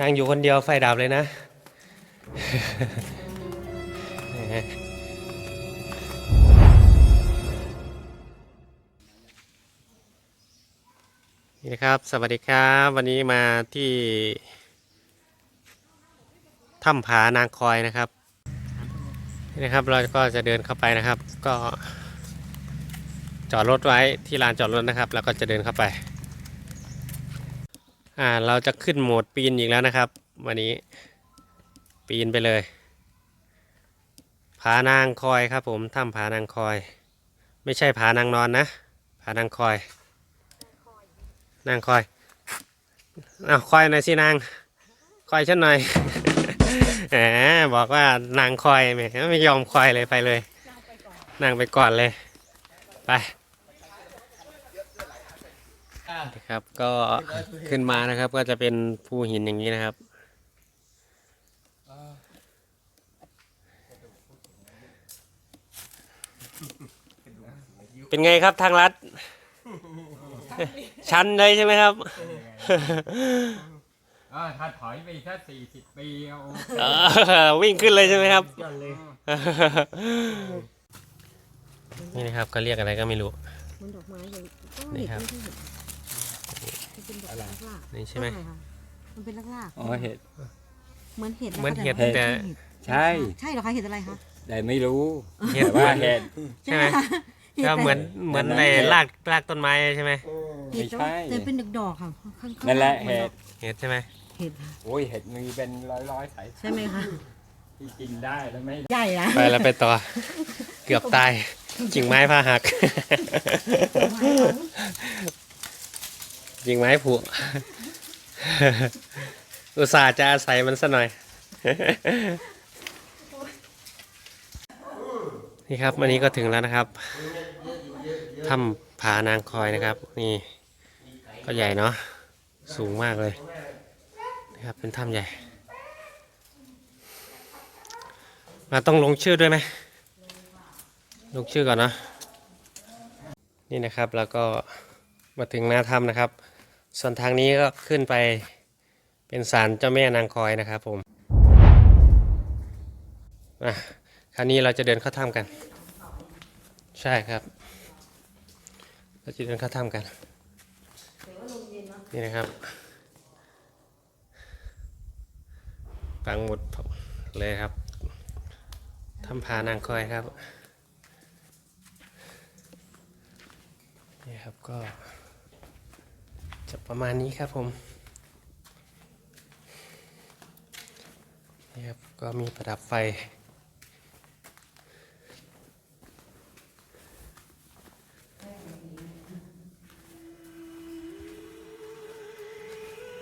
นั่งอยู่คนเดียวไฟดับเลยนะ นี่นะครับ สวัสดีครับ วันนี้มาที่ถ้ำผานางคอยนะครับ นี่นะครับเราก็จะเดินเข้าไปนะครับ ก็จอดรถไว้ที่ลานจอดรถนะครับ แล้วก็จะเดินเข้าไป อ่าเราจะขึ้นโหมดปีนอีกแล้วนะครับ วันนี้ปีนไปเลย ผานางคอยครับผมถ้ำผานางคอย ไม่ใช่ผานางนอนนะผานางคอย นางคอยอ้าวคอยหน่อยสินางคอยฉันหน่อยแหมบอกว่านางคอยแหมไม่ยอมคอยเลยไปเลยนั่งไปก่อนเลยไป นะครับ ก็ขึ้นมานะครับ ก็จะเป็นภูหินอย่างนี้นะครับ เป็นไงครับทางลัดชันเลยใช่ไหมครับเออถ้าถอยไปแค่สี่สิบปีเอาเออวิ่งขึ้นเลยใช่ไหมครับนี่นะครับก็เรียกอะไรก็ไม่รู้มันดอกไม้เลยก็นี่เห็ดครับไม่ใช่ เห็ดมันเป็นดอกลากลากนี่ใช่ไหม ค่ะมันเป็นลากลากอ๋อเห็ดเหมือนเห็ดะเหมือนเห็ดแต่แต่ใช่ ใช่เหรอคะเห็ดอะไรคะแต่ไม่รู้เห็ดแต่ว่าเห็ด ใช่ไหม คะเห็ดก็แต่เหมือนเหมือนในรากรากต้นไม้ใช่ไหมเห็ดแต่ว่าไม่ใช่แต่เป็นดอกดอกๆค่ะข้างๆนั่นแหละมัเห็ด เห็ดใช่ไหมเห็ดค่ะโอ้ยเห็ดมีเป็นร้อยร้อยๆสายใช่ไหมคะที่กินได้แล้วไม่ใหญ่นะไปแล้วไปต่อ เกือบตายกิ่งไม้พาหัก กิ่งไม้ผุอุตส่าห์จะอาศัยมันซะหน่อย นี่ครับวันนี้ก็ถึงแล้วนะครับถ้ำผานางคอยนะครับ นี่ ก็ใหญ่เนาะสูงมากเลยนะครับเป็นถ้ำใหญ่ มาต้องลงชื่อด้วยไหมลงชื่อก่อนเนาะนี่นะครับแล้วก็มาถึงหน้าถ้ำนะครับ ส่วนทางนี้ก็ขึ้นไปเป็นศาลเจ้าแม่นางคอยนะครับผมอะคราวนี้เราจะเดินเข้าถ้ำกัน ใช่ครับ เราจะเดินเข้าถ้ำกันนี่นะครับปังหมดเลยครับถ้ำผานางคอยครับนี่ครับก็ จะประมาณนี้ครับผมนี่ครับ ก็มีประดับไฟ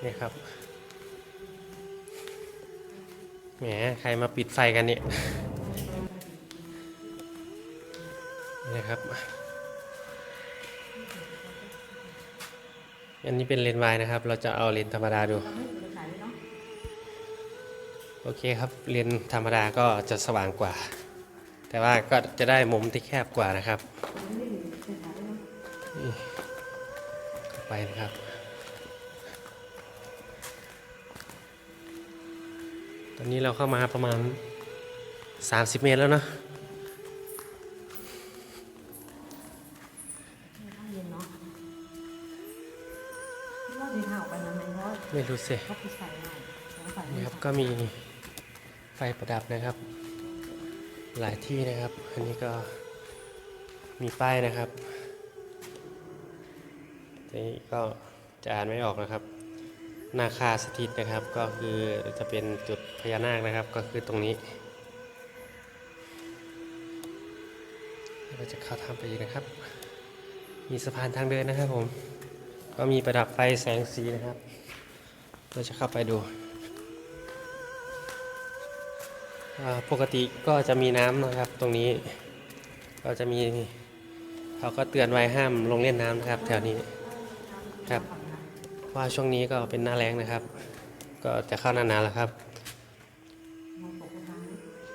นี่ครับ แหม ใครมาปิดไฟกันเนี่ย นี่นะครับ อันนี้เป็นเลนส์วายนะครับ เราจะเอาเลนส์ธรรมดาดู โอเคครับ เลนส์ธรรมดาก็จะสว่างกว่า แต่ว่าก็จะได้มุมที่แคบกว่านะครับไปนะครับตอนนี้เราเข้ามาประมาณ 30 เมตรแล้วเนาะ ไหมเพราะว่าไม่รู้สิเขาปิดไฟง่ายแล้วไฟนี่ไม่ครับก็มีไฟประดับนะครับ หลายที่นะครับ อันนี้ก็มีป้ายนะครับแต่นี่ก็จะอ่านไม่ออกนะครับ นาคาสถิตนะครับ ก็คือจะเป็นจุดพญานาคนะครับ ก็คือตรงนี้เราจะเข้าถ้ำไปอีกนะครับ มีสะพานทางเดินนะครับผม ก็มีประดับไฟแสงสีนะครับ เราจะเข้าไปดู ปกติก็จะมีน้ำนะครับ ตรงนี้ก็จะมีเขาก็เตือนไว้ห้ามลงเล่นน้ำนะครับ แถวนี้ครับ ว่าช่วงนี้ก็เป็นหน้าแรงนะครับ ก็จะเข้าหน้าหนาวแล้วครับ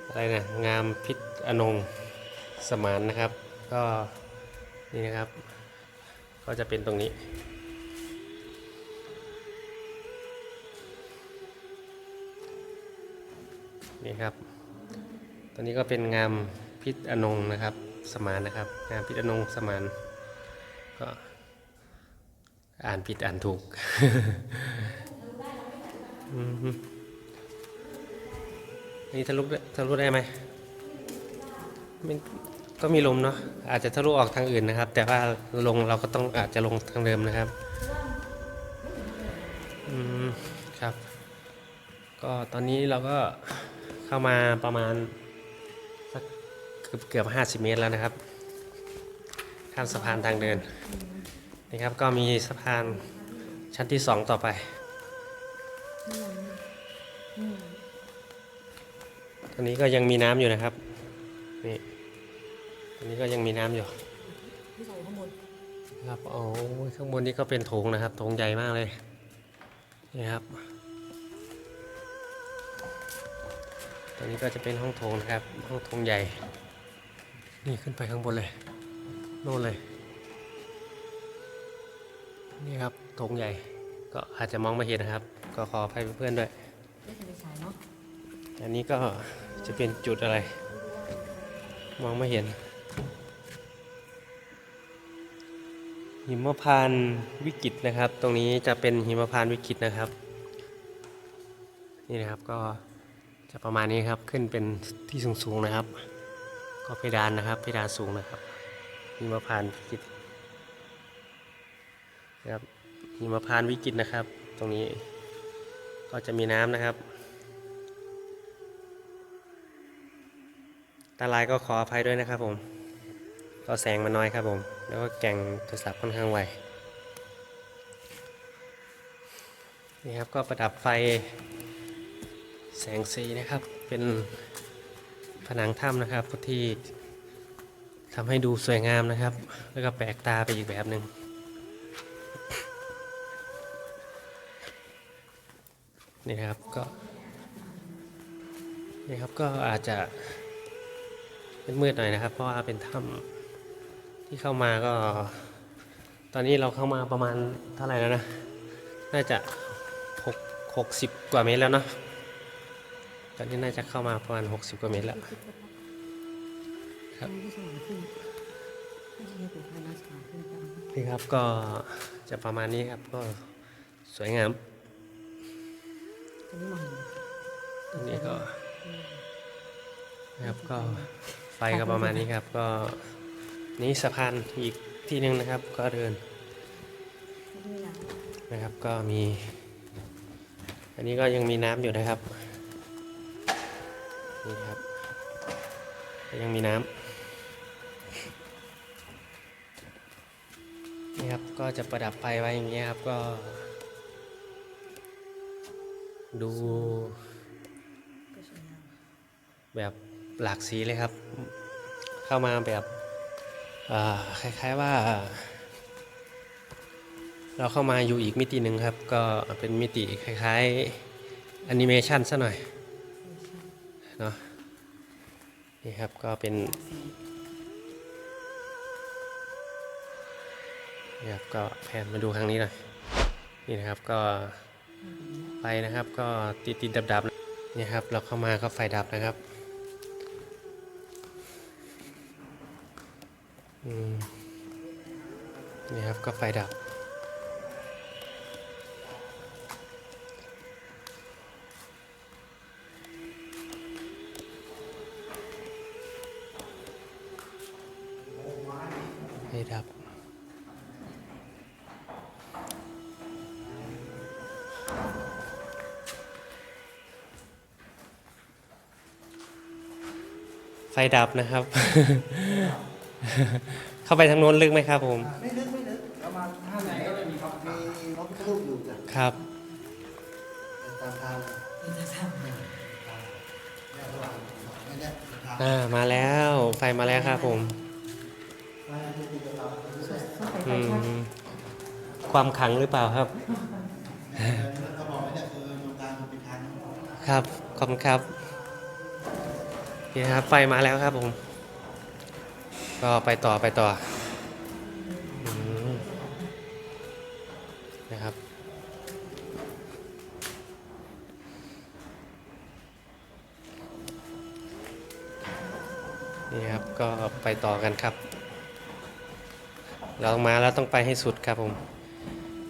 อะไรนะงามพิษอนงสมานนะครับ ก็นี่นะครับ ก็จะเป็นตรงนี้ นี่ครับ ตัวนี้ก็เป็นงามพิษอนงนะครับ สมานนะครับ งามพิษอนงสมาน ก็อ่านผิดอ่านถูกนี่ทะลุได้ทะลุได้ไหมมันก็มีลมเนาะอาจจะทะลุออกทางอื่นนะครับ แต่ว่าลงเราก็ต้องอาจจะลงทางเดิมนะครับอืมครับ ก็ตอนนี้เราก็ เข้ามาประมาณสักเกือบเกือบห้าสิบเมตรแล้วนะครับ ข้ามสะพานทางเดินนี่ครับก็มีสะพานชั้นที่สองต่อไปตอนนี้ก็ยังมีน้ำอยู่นะครับนี่ตอนนี้ก็ยังมีน้ำอยู่ครับโอ้ข้างบนนี้ก็เป็นโถงนะครับโถงใหญ่มากเลยนี่ครับ ตอนนี้ก็จะเป็นห้องโถงนะครับ ห้องโถงใหญ่ นี่ขึ้นไปข้างบนเลย โน่นเลย นี่ครับโถงใหญ่ ก็อาจจะมองไม่เห็นนะครับ ก็ขออภัยเพื่อนๆด้วยไม่ใส่ไปฉายเนาะอันนี้ก็จะเป็นจุดอะไร มองไม่เห็นหิมพานต์วิกฤตนะครับ ตรงนี้จะเป็นหิมพานต์วิกฤตนะครับ นี่นะครับก็ จะประมาณนี้ครับขึ้นเป็นที่สูงๆนะครับ ก็เพดานนะครับเพดานสูงนะครับหิมพานวิกฤตนะครับหิมพานวิกฤตนะครับ ตรงนี้ก็จะมีน้ำนะครับตาลายก็ขออภัยด้วยนะครับผมก็แสงมันน้อยครับผม แล้วก็แก่งโทรศัพท์ค่อนข้างไวนี่ครับก็ประดับไฟ แสงสีนะครับ เป็นผนังถ้ำนะครับที่ทำให้ดูสวยงามนะครับ แล้วก็แปลกตาไปอีกแบบหนึ่งนี่นะครับก็นี่ครับก็อาจจะมืดๆหน่อยนะครับ เพราะว่าเป็นถ้ำที่เข้ามาก็ ตอนนี้เราเข้ามาประมาณเท่าไหร่แล้วนะ น่าจะหกหกสิบกว่าเมตรแล้วเนาะ อนนี้น่าจะเข้ามาประมาณหกสิบกว่าเมตรแล้วครับนี่ครับก็จะประมาณนี้ครับก็สวยงามตรงนี้ก็นะครับก็ไฟก็ประมาณนี้ครับ ก็นี่สะพานอีกที่หนึ่งนะครับ ก็เดินนะครับก็มี อันนี้ก็ยังมีน้ำอยู่นะครับ นี่ครับ ยังมีน้ำนี่ครับก็จะประดับไฟไว้อย่างเงี้ยครับก็ ดูแบบหลากสีเลยครับ เข้ามาแบบอ่าคล้ายๆว่าเราเข้ามาอยู่อีกมิติหนึ่งครับ ก็เป็นมิติคล้ายๆแอนิเมชันซะหน่อย เนาะนี่ครับก็เป็นนี่ครับก็แผนมาดูครั้งนี้หน่อยนี่นะครับก็ไฟนะครับก็ติดติดดับดับๆนี่ครับเราเข้ามาก็ไฟดับนะครับนี่ครับก็ไฟดับ ไฟดับ ไฟดับนะครับ เข้าไปทางโน้นลึกไหมครับผม ไม่ลึกไม่ลึกประมาณห้าไหนก็ไม่มีครับมีพระพุทธรูปอยู่จ้ะครับตามทางเป็นจะทำเนี่ยระหว่างไม่เนี่ยทาง อ่า มาแล้ว ไฟมาแล้วครับผม องไปอืชัดมความขังหรือเปล่าครับ เขาบอกว่าเนี่ยคือดวงตามันเป็นทางครับขอบคุณครับนี่ครับไฟมาแล้วครับผม ก็ไปต่อไปต่ออืมนะครับนนี่ครับก็ไปต่อกันครับ เรามาแล้วต้องไปให้สุดครับผม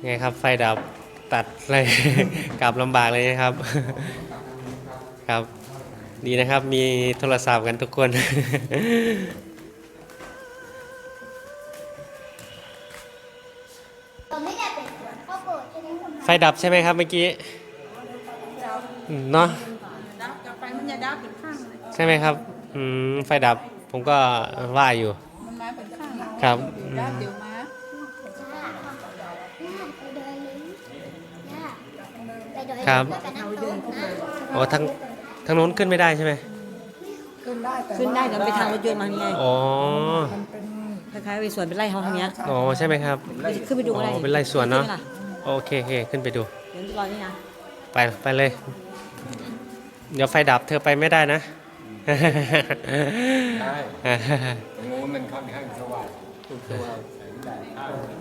ไงครับไฟดับตัดเลย กลับลำบากเลยนะครับ ครับ ดีนะครับมีโทรศัพท์กันทุกคนเราไม่ได้เป็นข้าวโพดใช่ไหมคุณไฟดับใช่ไหมครับเมื่อกี้อืมเนาะดับกลับไปมันจะดับเป็นข้างเลยใช่ไหมครับ อืม ไฟดับ ผมก็ว่าอยู่ ครับอืมดับเดี๋ยวมาย่าย่าไปเดินเลยย่าไปเดินครับแล้วไปนั่งโต๊ะนะโอ้ทั้งทั้งนู้นขึ้นไม่ได้ใช่ไหมขึ้นได้แต่ขึ้นได้เดี๋ยวไปทางรถยนต์มาไงอ๋อมันเป็นคล้ายๆไปสวนไปไล่เขาทางเนี้ยอ๋อใช่ไหมครับขึ้นไปดูอะไรอ๋อเป็นไร่สวนเนอะขึ้ไหมล่โอเคโอเคขึ้นไปดูเดี๋ยวรอนี่นะไปไปเลย เดี๋ยวไฟดับเธอไปไม่ได้นะได้ตรงนู้นมันค่อนข้างสว่าง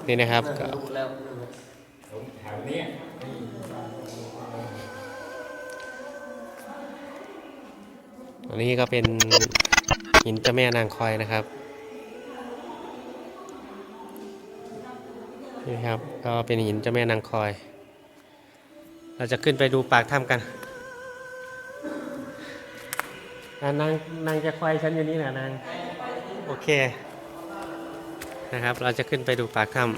นี่นะครับก็ตรงแถวเนี้ยอันนี้ก็เป็นหินเจ้าแม่นางคอยนะครับนี่ครับก็เป็นหินเจ้าแม่นางคอย เราจะขึ้นไปดูปากถ้ำกันอะนางนางจะคอยฉันอยู่นี่แหละนางโอเค นะครับ เราจะขึ้นไปดูปากถ้ำ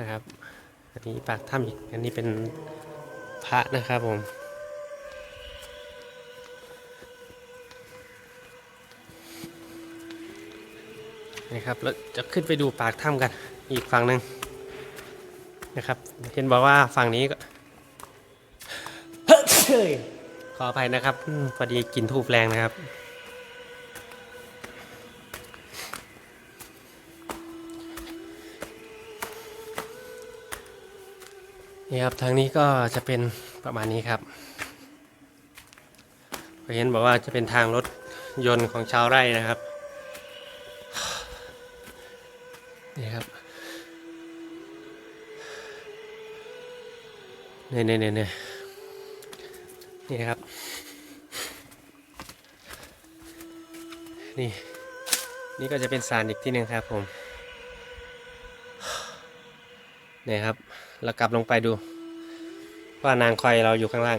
นะครับ อันนี้ปากถ้ำอีก อันนี้เป็นพระนะครับผมนี่ครับเราจะขึ้นไปดูปากถ้ำกันอีกฝั่งหนึ่งนะครับ เห็นบอกว่าฝั่งนี้ก็เฮ้ยขออภัยนะครับ พอดีกินทูบแรงนะครับ นี่ครับทางนี้ก็จะเป็นประมาณนี้ครับเห็นบอกว่าจะเป็นทางรถยนต์ของชาวไร่นะครับนี่ครับเนี่ยเนี่ยเนี่ยเนี่ยครับนี่นี่ก็จะเป็นสารอีกที่หนึ่งครับผมนี่ครับ เรากลับลงไปดู ว่านางคอยเราอยู่ข้างล่าง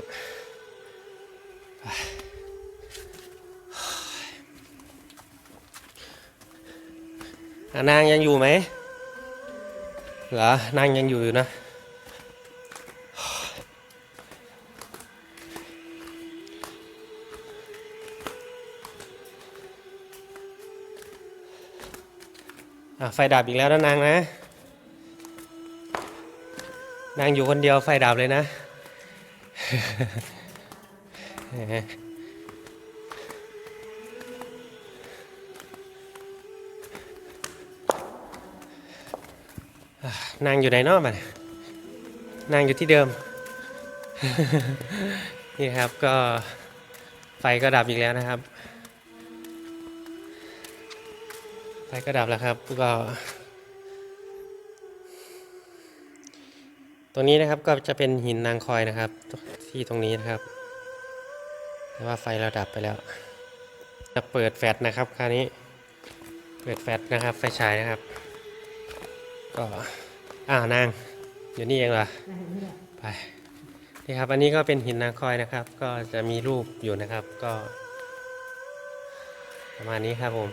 นางยังอยู่ไหมเหรอนางยังอยู่อยู่นะอะไฟดับอีกแล้วนะนางนะ นางอยู่คนเดียวไฟดับเลยนะนางอยู่ไหนเนอกมันนางอยู่ที่เดิม นี่ครับก็ไฟก็ดับอีกแล้วนะครับ ไฟก็ดับแล้วครับก็ ตรงนี้นะครับก็จะเป็นหินนางคอยนะครับ ที่ตรงนี้นะครับแต่ว่าไฟเราดับไปแล้ว จะเปิดแฟลชนะครับคราวนี้เปิดแฟลชนะครับ ไฟฉายนะครับ ก็อ้าวนางอยู่นี่เองเหรอไปนี่ครับอันนี้ก็เป็นหินนางคอยนะครับ ก็จะมีรูปอยู่นะครับก็ ประมาณนี้ครับผม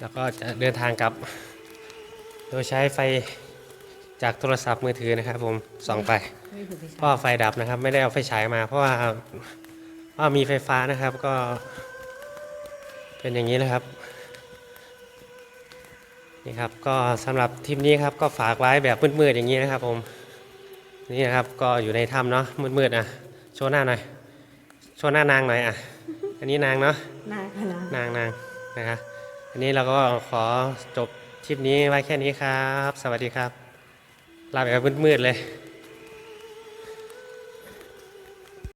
แล้วก็จะเดินทางกลับ โดยใช้ไฟจากโทรศัพท์มือถือนะครับ ผมส่องไปไม่ถูกไปเพราะว่าไฟดับนะครับ ไม่ได้เอาไฟฉายมา เพราะว่าเพราะว่ามีไฟฟ้านะครับก็ เป็นอย่างนี้นะครับนี่ครับก็สำหรับทริปนี้ครับก็ฝากไว้แบบมืดๆอย่างนี้นะครับ ผมนี่นะครับก็อยู่ในถ้ำเนาะมืดๆอะโชว์หน้าหน่อยโชว์หน้านางหน่อยอะอันนี้นางเนาะหน้าคณะนางนางนะครับอันนี้เราก็ขอจบ คลิปนี้ไว้แค่นี้ครับ สวัสดีครับลาแบบมืดๆเลย